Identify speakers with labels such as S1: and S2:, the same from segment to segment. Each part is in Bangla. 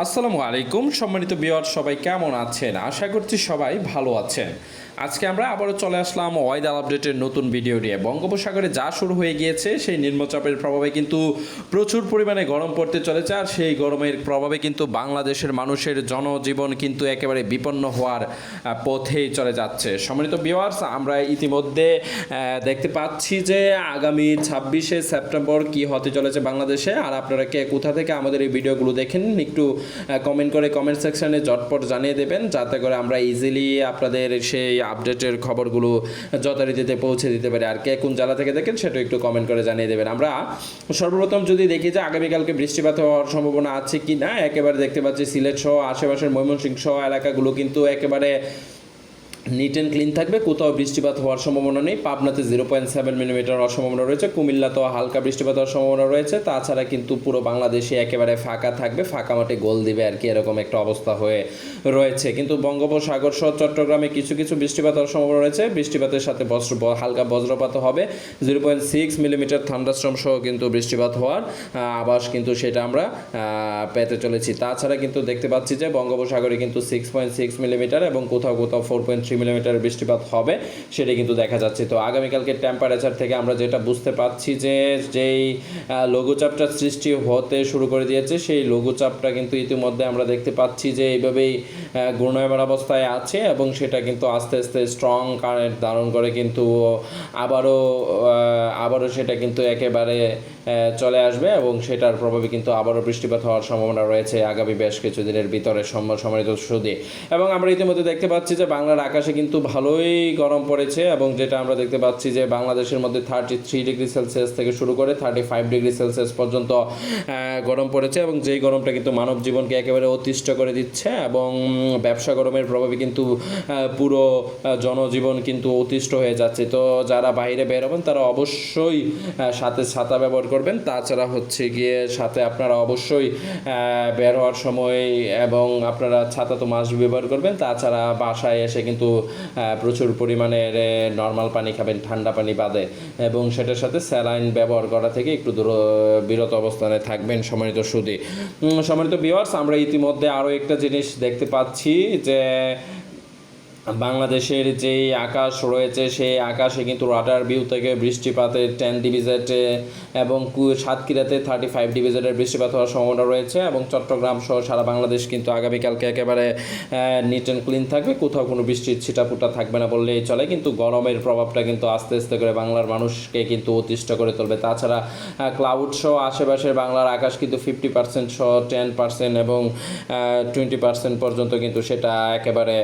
S1: আসসালামু আলাইকুম, সম্মানিত বিওয়ার সবাই কেমন আছেন? আশা করছি সবাই ভালো আছেন। আজকে আমরা আবারও চলে আসলাম ওয়েদার আপডেটের নতুন ভিডিও নিয়ে। বঙ্গোপসাগরে যা শুরু হয়ে গিয়েছে, সেই নিম্নচাপের প্রভাবে কিন্তু প্রচুর পরিমাণে গরম পড়তে চলেছে, আর সেই গরমের প্রভাবে কিন্তু বাংলাদেশের মানুষের জনজীবন কিন্তু একেবারে বিপন্ন হওয়ার পথেই চলে যাচ্ছে। সম্মানিত বিওয়ার্স আমরা ইতিমধ্যে দেখতে পাচ্ছি যে আগামী ছাব্বিশে সেপ্টেম্বর কি হতে চলেছে বাংলাদেশে। আর আপনারা কে, কোথা থেকে আমাদের এই ভিডিওগুলো দেখেন, একটু কমেন্ট করে কমেন্ট সেকশানে জটপট জানিয়ে দেবেন, যাতে করে আমরা ইজিলি আপনাদের সেই আপডেটের খবরগুলো যথারীতিতে পৌঁছে দিতে পারি। আর কে কোন জেলা থেকে দেখেন সেটা একটু কমেন্ট করে জানিয়ে দেবেন। আমরা সর্বপ্রথম যদি দেখি যে আগামীকালকে বৃষ্টিপাত হওয়ার সম্ভাবনা আছে কি না একেবারে দেখতে পাচ্ছি সিলেট সহ আশেপাশের ময়মনসিংহ সহ এলাকাগুলো কিন্তু একেবারে নিট অ্যান্ড ক্লিন থাকবে। কোথাও বৃষ্টিপাত হওয়ার সম্ভাবনা নেই। পাবনাতে জিরো পয়েন্ট সেভেন মিলিমিটার হওয়ার সম্ভাবনা রয়েছে। কুমিল্লাতেও হালকা বৃষ্টিপাত হওয়ার সম্ভাবনা রয়েছে। তাছাড়া কিন্তু পুরো বাংলাদেশে একেবারে ফাঁকা থাকবে। ফাঁকা মাঠে গোল দিবে আর কি এরকম একটা অবস্থা হয়ে রয়েছে। কিন্তু বঙ্গোপসাগর সহ চট্টগ্রামে কিছু কিছু বৃষ্টিপাত হওয়ার সম্ভাবনা রয়েছে। বৃষ্টিপাতের সাথে বজ্র হালকা বজ্রপাত হবে। Zero point six millimetre thunderstorm সহ কিন্তু বৃষ্টিপাত হওয়ার আবাস কিন্তু সেটা আমরা পেতে চলেছি। তাছাড়া কিন্তু দেখতে পাচ্ছি যে বঙ্গোপসাগরে কিন্তু সিক্স পয়েন্ট সিক্স মিলিমিটার এবং কোথাও কোথাও ফোর পয়েন্ট থ্রি মিলিমিটার বৃষ্টিপাত হবে, সেটা কিন্তু দেখা যাচ্ছে। তো আগামীকালকে টেম্পারেচার থেকে আমরা যেটা বুঝতে পারছি যে, যেই লঘুচাপটা সৃষ্টি হতে শুরু করে দিয়েছে, সেই লঘুচাপটা কিন্তু ইতিমধ্যে আমরা দেখতে পাচ্ছি যে এইভাবেই ঘূর্ণায়মান অবস্থায় আছে এবং সেটা কিন্তু আস্তে আস্তে স্ট্রং কারেন্ট ধারণ করে কিন্তু আবারও আবারও সেটা কিন্তু একেবারে চলে আসবে এবং সেটার প্রভাবে কিন্তু আবারও বৃষ্টিপাত হওয়ার সম্ভাবনা রয়েছে আগামী বেশ কিছু দিনের ভিতরে সম- সম্মানিত সুদী এবং আমরা ইতিমধ্যে দেখতে পাচ্ছি যে বাংলার আকাশে কিন্তু ভালোই গরম পড়েছে এবং যেটা আমরা দেখতে পাচ্ছি যে বাংলাদেশের মধ্যে থার্টি থ্রি ডিগ্রি সেলসিয়াস থেকে শুরু করে থার্টি ফাইভ ডিগ্রি সেলসিয়াস পর্যন্ত গরম পড়েছে এবং যেই গরমটা কিন্তু মানব জীবনকে একেবারে অতিষ্ঠ করে দিচ্ছে এবং ব্যবসা গরমের প্রভাবে কিন্তু পুরো জনজীবন কিন্তু অতিষ্ঠ হয়ে যাচ্ছে। তো যারা বাইরে বের হবেন তারা অবশ্যই সাথে ছাতা ব্যবহার করবেন। তাছাড়া হচ্ছে গিয়ে সাথে আপনারা অবশ্যই বের হওয়ার সময় এবং আপনারা ছাতা তো মাস্ক ব্যবহার করবেন। তাছাড়া বাসায় এসে কিন্তু প্রচুর পরিমাণে নর্মাল পানি খাবেন, ঠান্ডা পানি বাদে। এবং সেটার সাথে স্যালাইন ব্যবহার করা থেকে একটু দূর বিরত অবস্থানে থাকবেন সম্মানিত সুদী। সম্মানিত বিওয়ার্স আমরা ইতিমধ্যে আরও একটা জিনিস দেখতে পাচ্ছি যে বাংলাদেশের যেই আকাশ রয়েছে, সেই আকাশে কিন্তু রাডার ভিউ থেকে বৃষ্টিপাতের টেন ডিভিজেটে এবং সাতক্ষীরাতে থার্টি ফাইভ ডিভিজেটের বৃষ্টিপাত হওয়ার সম্ভাবনা রয়েছে এবং চট্টগ্রাম সহ সারা বাংলাদেশ কিন্তু আগামীকালকে একেবারে নিট অ্যান্ড ক্লিন থাকবে। কোথাও কোনো বৃষ্টির ছিটাফুটা থাকবে না বললেই চলে। কিন্তু গরমের প্রভাবটা কিন্তু আস্তে আস্তে করে বাংলার মানুষকে কিন্তু অতিষ্ঠ করে তুলবে। তাছাড়া ক্লাউড সহ আশেপাশের বাংলার আকাশ কিন্তু ফিফটি পার্সেন্ট সহ টেন পার্সেন্ট এবং টোয়েন্টি পার্সেন্ট পর্যন্ত কিন্তু সেটা একেবারে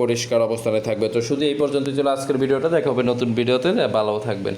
S1: পরিষ্কার অবস্থানে থাকবে। তো শুধু এই পর্যন্ত ছিল আজকের ভিডিওটা। দেখা হবে নতুন ভিডিওতে। ভালো থাকবেন।